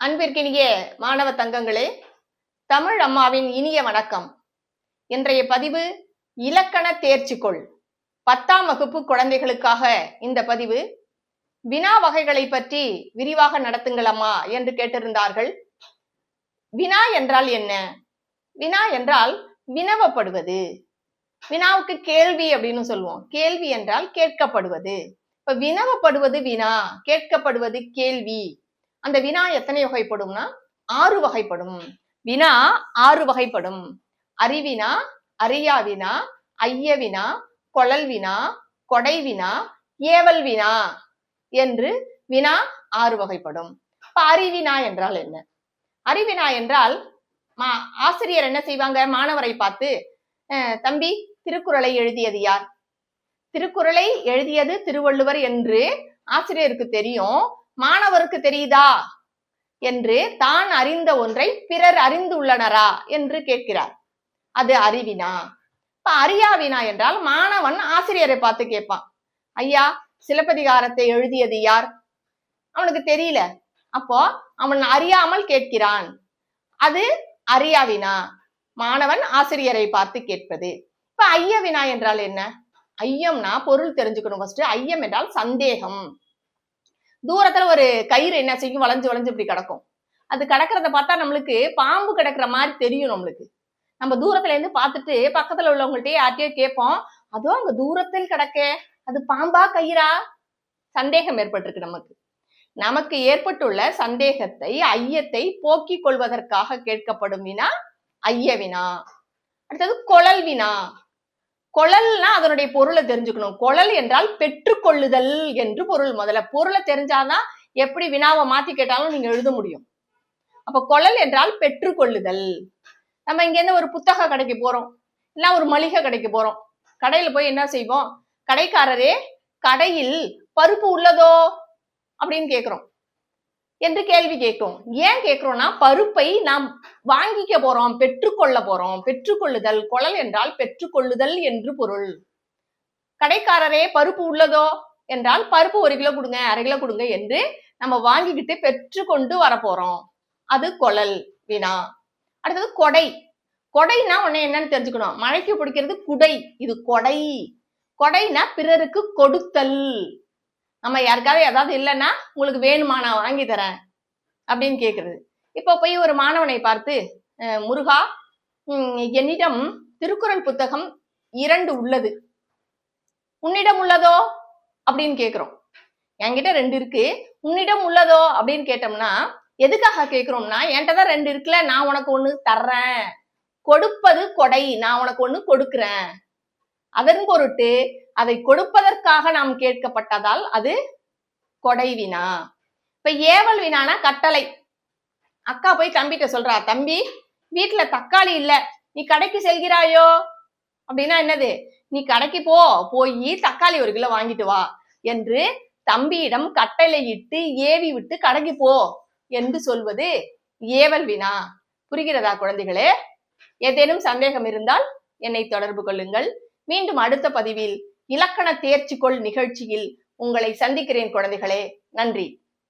அன்பிற்கினிய மாணவ தங்கங்களே தமிழ் அம்மாவின் இனிய வணக்கம். இன்றைய பதிவு இலக்கண தேர்ச்சிக்கொள். பத்தாம் வகுப்பு குழந்தைகளுக்காக இந்த பதிவு. வினா வகைகளை பற்றி விரிவாக நடத்துங்கள் அம்மா என்று கேட்டிருந்தார்கள். வினா என்றால் என்ன? வினா என்றால் வினவப்படுவது. வினாவுக்கு கேள்வி அப்படின்னு சொல்லுவோம். கேள்வி என்றால் கேட்கப்படுவது. இப்ப வினவப்படுவது வினா கேட்கப்படுவது கேள்வி. அந்த வினா எத்தனை வகைப்படும்னா? ஆறு வகைப்படும். வினா ஆறு வகைப்படும். அறிவினா அறியாவினா வினா ஐய வினா கொழல் வினா கொடை வினா ஏவல் வினா என்று வினா ஆறு வகைப்படும். இப்ப அறிவினா என்றால் என்ன? அறிவினா என்றால் மா ஆசிரியர் என்ன செய்வாங்க? மாணவரை பார்த்து "அஹ், தம்பி திருக்குறளை எழுதியது யார்? திருக்குறளை எழுதியது திருவள்ளுவர் என்று ஆசிரியருக்கு தெரியும். மாணவருக்கு தெரியுதா? என்று தான் அறிந்த ஒன்றை பிறர் அறிந்துள்ளனரா? என்று கேட்கிறார். அது அறிவினா? இப்ப அறியாவினா என்றால் மாணவன் ஆசிரியரை பார்த்து கேட்பான். ஐயா சிலப்பதிகாரத்தை எழுதியது யார்? அவனுக்கு தெரியல. அப்போ அவன் அறியாமல் கேட்கிறான். அது அறியாவினா? மாணவன் ஆசிரியரை பார்த்து கேட்பது. இப்ப ஐயவினா என்றால் என்ன? ஐயம்னா பொருள் தெரிஞ்சுக்கணும் ஃபர்ஸ்ட் ஐயம் என்றால் சந்தேகம். தூரத்துல ஒரு கயிறு என்ன செய்யும் வளைஞ்சு வளைஞ்சு இப்படி கிடக்கும். அது கிடக்கிறத பார்த்தா நம்மளுக்கு பாம்பு கிடக்குற மாதிரி தெரியும் நம்மளுக்கு. நம்ம தூரத்துல இருந்து பார்த்துட்டு பக்கத்துல உள்ளவங்கள்ட்டயே யார்கிட்டயோ கேட்போம். அதோ அங்க தூரத்தில் கிடக்க. அது பாம்பா கயிறா? சந்தேகம் ஏற்பட்டிருக்கு நமக்கு. நமக்கு ஏற்பட்டுள்ள சந்தேகத்தை ஐயத்தை போக்கிக் கொள்வதற்காக கேட்கப்படும் வினா ஐய வினா. அடுத்தது கொழல் வினா. கொழல்னா அதனுடைய பொருளை தெரிஞ்சுக்கணும். கொழல் என்றால் பெற்றுக்கொள்ளுதல் என்று பொருள் முதல்ல. பொருளை தெரிஞ்சாதான் எப்படி வினாவை மாத்தி கேட்டாலும் நீங்க எழுத முடியும். அப்ப கொழல் என்றால் பெற்றுக்கொள்ளுதல். நம்ம இங்க இருந்து ஒரு புத்தக கடைக்கு போறோம். இல்ல ஒரு மளிகை கடைக்கு போறோம். கடையில போய் என்ன செய்வோம்? கடைக்காரரே கடையில் பருப்பு உள்ளதோ? அப்படின்னு கேக்குறோம். என்று கேள்வி கேட்கும். ஏன் கேட்கிறோம்னா பருப்பை நாம் வாங்கிக்க போறோம் பெற்றுக்கொள்ள போறோம். பெற்றுக்கொள்ளுதல் கொழல் என்றால் பெற்றுக்கொள்ளுதல் என்று பொருள். கடைக்காரரே பருப்பு உள்ளதோ என்றால் பருப்பு ஒரு கிலோ கொடுங்க அரை கிலோ கொடுங்க என்று நம்ம வாங்கிக்கிட்டு பெற்றுக்கொண்டு கொண்டு வரப்போறோம். அது கொழல் வினா. அடுத்தது கொடை. கொடைனா உடனே என்னன்னு தெரிஞ்சுக்கணும். மழைக்கு பிடிக்கிறது குடை. இது கொடை. கொடைனா பிறருக்கு கொடுத்தல். நம்ம யாருக்காவது ஏதாவது இல்லைன்னா உங்களுக்கு வேணுமா நான் வாங்கி தரேன் அப்படின்னு கேட்குறது இப்போ போய் ஒரு மாணவனை பார்த்து முருகா என்னிடம் திருக்குறள் புத்தகம் இரண்டு உள்ளது. உன்னிடம் உள்ளதோ? அப்படின்னு கேட்குறோம் என்கிட்ட ரெண்டு இருக்கு. உன்னிடம் உள்ளதோ? அப்படின்னு கேட்டோம்னா எதுக்காக கேட்குறோம்னா என்கிட்ட தான் ரெண்டு இருக்குல்ல நான் உனக்கு ஒன்று தர்றேன். கொடுப்பது கொடை நான் உனக்கு ஒன்று கொடுக்குறேன். அதன் பொருட்டு அதை கொடுப்பதற்காக நாம் கேட்கப்பட்டதால் அது கொடை வினா. இப்ப ஏவல் வினானா கட்டளை. அக்கா போய் தம்பிட்ட சொல்றா தம்பி வீட்டுல தக்காளி இல்ல. நீ கடைக்கு செல்கிறாயோ? அப்படின்னா என்னது? நீ கடைக்கு போ போய் தக்காளி ஒரு கிலோ வாங்கிட்டு வா என்று தம்பியிடம் கட்டளையிட்டு ஏவி விட்டு கடைக்கு போ என்று சொல்வது ஏவல் வினா. புரிகிறதா குழந்தைகளே? ஏதேனும் சந்தேகம் இருந்தால் என்னை தொடர்பு கொள்ளுங்கள். மீண்டும் அடுத்த பதிவில் இலக்கண தேர்ச்சிக்கொள் நிகழ்ச்சியில் உங்களை சந்திக்கிறேன் குழந்தைகளே. நன்றி.